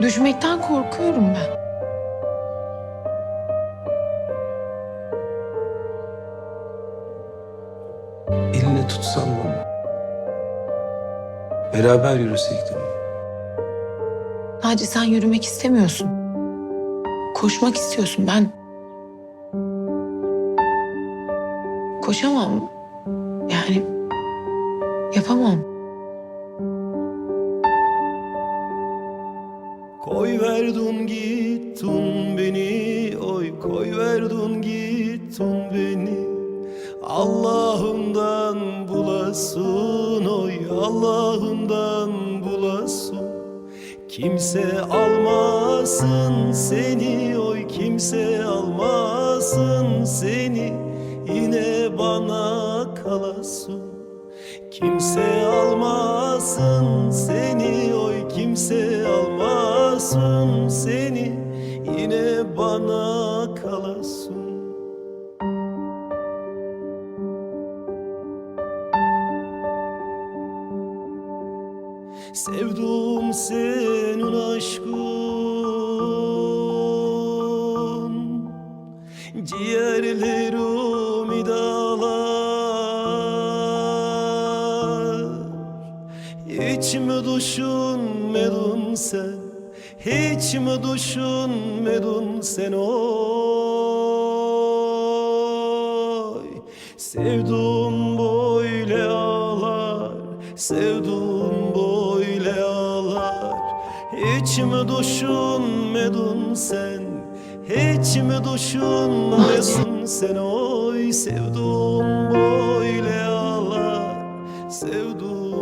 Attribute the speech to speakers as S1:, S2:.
S1: Düşmekten korkuyorum ben.
S2: Elini tutsam mı? Beraber yürüsek de mi?
S1: Naci sen yürümek istemiyorsun. Koşmak istiyorsun. Ben koşamam. Yani yapamam.
S3: Koy verdun gittun beni. Oy koy verdun gittun beni. Allah'ından bulasın Oy Allah'ından bulasın. Kimse almasın seni Oy kimse almasın seni. Yine bana kalasın. Kimse almasın seni oy kimse almasın seni yine bana kalasın. Sevdum senin aşkın. Ciğerlerim dağlar Hiç mi düşünmedin sen Hiç mi düşünmedin sen oy? Sevdum böyle ağlar Sevdum böyle ağlar. Hiç mi düşünmedin sen Hiç mi düşünmedin sen oy? Sevdum böyle ağlar Sevdum